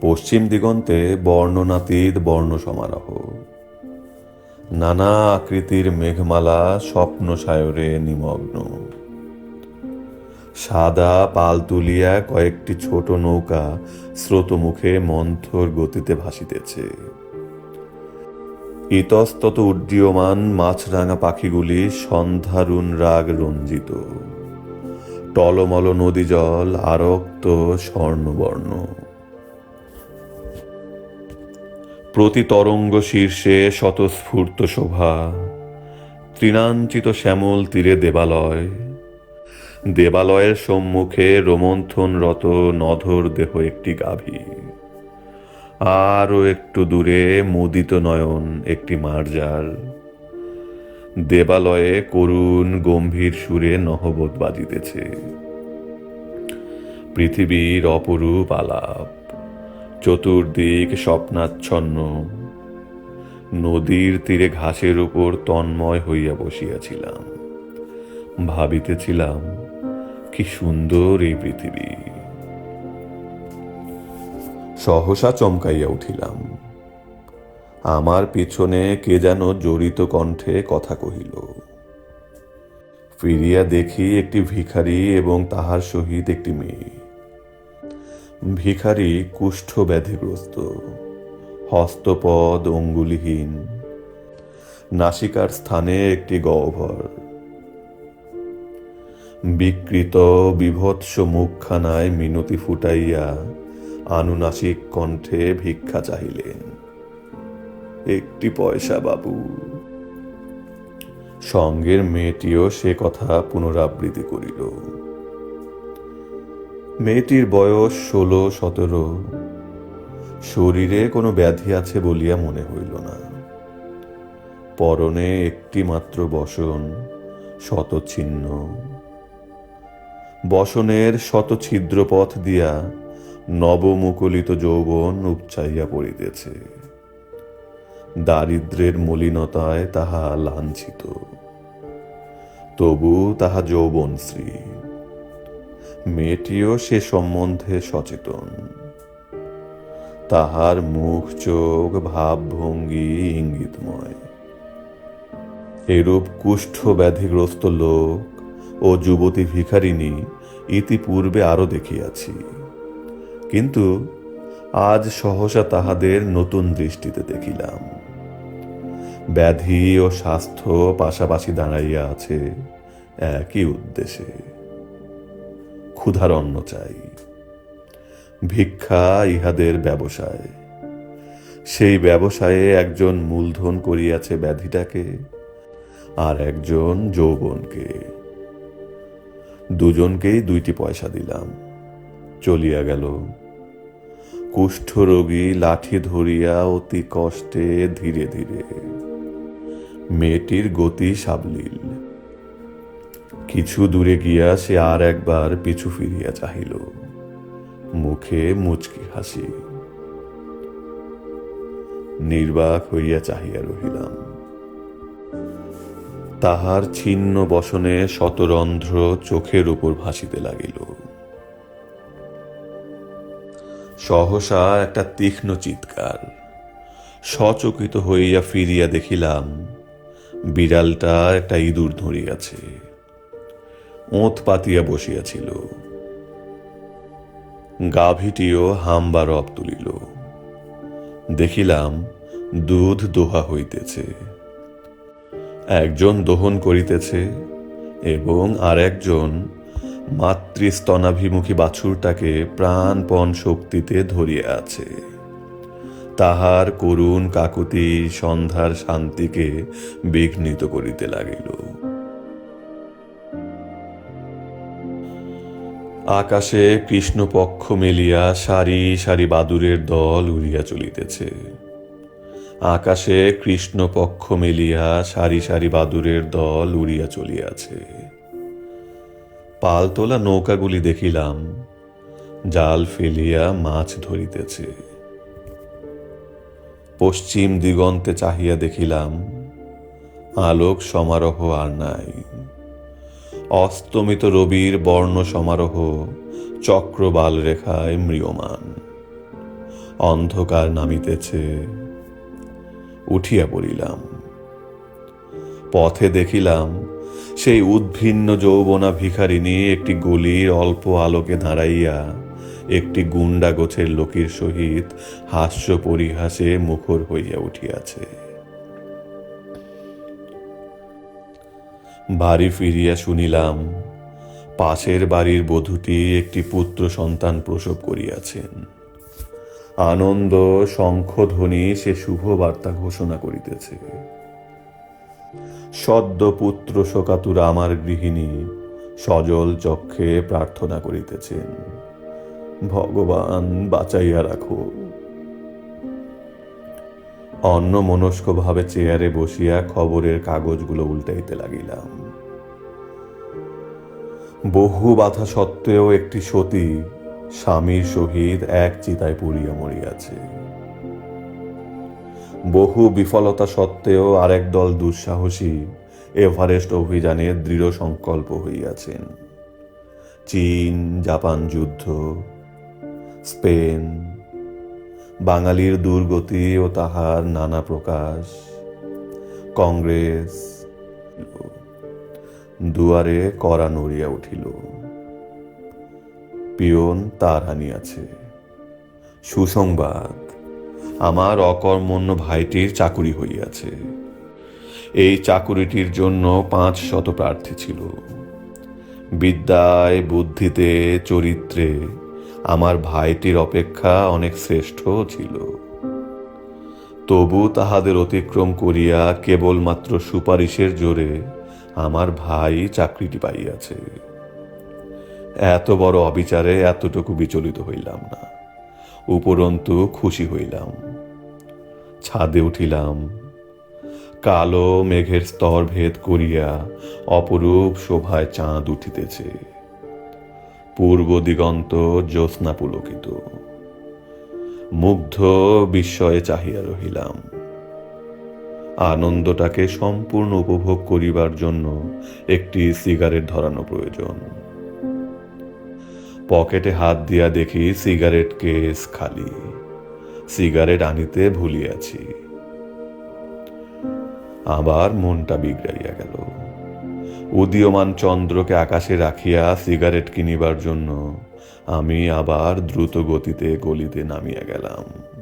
পশ্চিম দিগন্তে বর্ণনাতীত বর্ণ সমারোহ। নানা আকৃতির মেঘমালা স্বপ্ন সায়রে নিমগ্ন। সাদা পাল তুলিয়া কয়েকটি ছোট নৌকা স্রোতমুখে মন্থর গতিতে ভাসিতেছে। ইতস্তত উড্ডীয়মান মাছরাঙা পাখিগুলি সন্ধ্যারুণ রাগ রঞ্জিত। টলমল নদী জল আরক্ত স্বর্ণবর্ণ। প্রতি তরঙ্গ শীর্ষে স্বতঃস্ফূর্ত শোভা। তৃণাঞ্চিত শ্যামল তীরে দেবালয়। দেবালয়ের সম্মুখে রোমন্থনরত নধর দেহ একটি গাভী। আরও একটু দূরে মুদিত নয়ন একটি মার্জার। দেবালয়ে করুণ গম্ভীর সুরে নহবত বাজিতেছে। পৃথিবীর অপরূপ আলাপ। চতুর্দিক স্বপ্নাচ্ছন্ন। নদীর তীরে ঘাসের উপর তন্ময় হইয়া বসিয়াছিলাম। ভাবিতেছিলাম, কি সুন্দর এই পৃথিবী। সহসা চমকাইয়া উঠিলাম। আমার পিছনে কে যেন জড়িত কণ্ঠে কথা কহিল। ফিরিয়া দেখি একটি ভিখারি এবং তাহার সহিত একটি মেয়ে। ভিখারি কুষ্ঠ ব্যাধিগ্রস্ত হস্তপদ অঙ্গুলিহীন, নাসিকার স্থানে একটি গহ্বর। বিকৃত বিভৎস মুখখানায় মিনতি ফুটাইয়া আনুনাসিক কণ্ঠে ভিক্ষা চাহিলেন। একটি পয়সা বাবু। সঙ্গের মেয়েটিও সে কথা পুনরাবৃত্তি করিল। মেয়েটির বয়স ষোলো, সতেরো। শরীরে কোনো ব্যাধি আছে বলিয়া মনে হইল না। পরনে একটি মাত্র বসন, শতচ্ছিন্ন। বসনের শত ছিদ্র পথ দিয়া নবমুকুলিত যৌবন উপচাইয়া পড়িতেছে। দারিদ্রের মলিনতায় তাহা লাঞ্ছিত। তবু তাহা যৌবনশ্রী। মেয়েটিও সে সম্বন্ধে সচেতন। তাহার মুখ, চোখ, ভাবভঙ্গি ইঙ্গিতময়। এরূপ কুষ্ঠ ব্যাধিগ্রস্ত লোক ও যুবতী ভিখারিণী ইতিপূর্বে আরও দেখিয়াছি। কিন্তু আজ সহসা তাহাদের নতুন দৃষ্টিতে দেখিলাম। ব্যাধি ও স্বাস্থ্য পাশাপাশি দাঁড়াইয়া আছে একই উদ্দেশ্যে। ক্ষুধার অন্ন চাই। ভিক্ষা ইহাদের ব্যবসায়। সেই ব্যবসায়ে একজন মূলধন করিয়াছে ব্যাধিটাকে আর একজন যৌবনকে। দুজনকেই দুইটি পয়সা দিলাম। চলিয়া গেল। কুষ্ঠরোগী লাঠি ধরিয়া অতি কষ্টে ধীরে ধীরে মেয়েটির গতি সাবলীল। কিছু দূরে গিয়া সে আর একবার পিছু ফিরিয়া চাহিল। মুখে মুচকি হাসি। নির্বাক হইয়া চাহিয়া রহিলাম। তাহার ছিন্ন বসনে শতরন্ধ্র চোখের উপর ভাসিতে লাগিল। সহসা একটা তীক্ষ্ণ চিৎকার। সচকিত হইয়া ফিরিয়া দেখিলাম, বিড়ালটা একটা ইঁদুর ধরিয়াছে। ওঁত পাতিয়া বসিয়াছিল। গাভীটিও হাম্বা রব তুলিল। দেখিলাম দুধ দোহা হইতেছে। একজন দোহন করিতেছে এবং আর একজন মাতৃস্তনাভিমুখী বাছুরটাকে প্রাণপণ শক্তিতে ধরিয়া আছে। তাহার করুণ কাকুতি সন্ধ্যার শান্তিকে বিঘ্নিত করিতে লাগিল। আকাশে কৃষ্ণপক্ষ মেলিয়া সারি সারি বাদুরের দল উড়িয়া চলিতেছে। আকাশে কৃষ্ণপক্ষ মেলিয়া সারি সারি বাদুরের দল উড়িয়া চলিয়াছে। পালতোলা নৌকাগুলি দেখিলাম, জাল ফেলিয়া মাছ ধরিতেছে। পশ্চিম দিগন্তে চাহিয়া দেখিলাম, আলোক সমারোহ আর নাই। অস্তমিত রবির বর্ণ সমারোহ, চক্রবাল রেখায় ম্রিয়মান। অন্ধকার নামিতেছে, উঠিয়া পড়িলাম। পথে দেখিলাম, সেই উদ্ভিন্ন যৌবনা ভিখারিণী একটি গলির অল্প আলোকে দাঁড়াইয়া একটি গুন্ডা গোছের লোকের সহিত হাস্য পরিহাসে মুখর হইয়া উঠিয়াছে। বাড়ি ফিরিয়া শুনিলাম, পাশের বাড়ির বধূটি একটি পুত্র সন্তান প্রসব করিয়াছেন। আনন্দ শঙ্খধ্বনি সে শুভ বার্তা ঘোষণা করিতেছে। সদ্য পুত্র শোকাতুর আমার গৃহিণী সজল চক্ষে প্রার্থনা করিতেছেন, ভগবান বাঁচাইয়া রাখো অন্য মনস্কভাবে চেয়ারে বসিয়া খবরের কাগজগুলো উল্টাইতে লাগিলাম। বহু বাধা সত্ত্বেও একটি সতী স্বামীর সহিত এক চিতায় পুড়িয়া মরিয়াছে। বহু বিফলতা সত্ত্বেও আরেক দল দুঃসাহসী এভারেস্ট অভিযানে দৃঢ় সংকল্প হইয়াছেন। চীন, জাপান যুদ্ধ, স্পেন বাঙালির দুর্গতি ও তাহার নানা প্রকাশ। কংগ্রেস দুয়ারে করা নড়িয়া উঠিল। পিয়ন তার হানিয়াছে সুসংবাদ, আমার অকর্মণ্য ভাইটির চাকুরি হইয়াছে। এই চাকুরিটির জন্য পাঁচ শত প্রার্থী ছিল। বিদ্যায়, বুদ্ধিতে, চরিত্রে আমার ভাইটির অপেক্ষা অনেক শ্রেষ্ঠ ছিল। তবু তাহাদের অতিক্রম করিয়া কেবলমাত্র সুপারিশের জোরে আমার ভাই চাকরিটি পাইয়াছে। এত বড় অবিচারে এতটুকু বিচলিত হইলাম না। উপরন্তু খুশি হইলাম। ছাদে উঠিলাম। কালো মেঘের স্তর ভেদ করিয়া অপরূপ শোভায় চাঁদ উঠিতেছে। পূর্ব দিগন্ত জ্যোৎস্না পুলকিত মুগ্ধ বিস্ময়ে চাহিয়া রহিলাম। আনন্দটাকে সম্পূর্ণ উপভোগ করিবার জন্য একটি সিগারেট ধরানো প্রয়োজন। পকেটে হাত দিয়া দেখি সিগারেট কেস খালি। সিগারেট আনিতে ভুলিয়াছি। আবার মনটা বিগড়াইয়া গেল। উদীয়মান চন্দ্রকে আকাশে রাখিয়া সিগারেট কিনিবার জন্য আমি আবার দ্রুত গতিতে গলিতে নামিয়া গেলাম।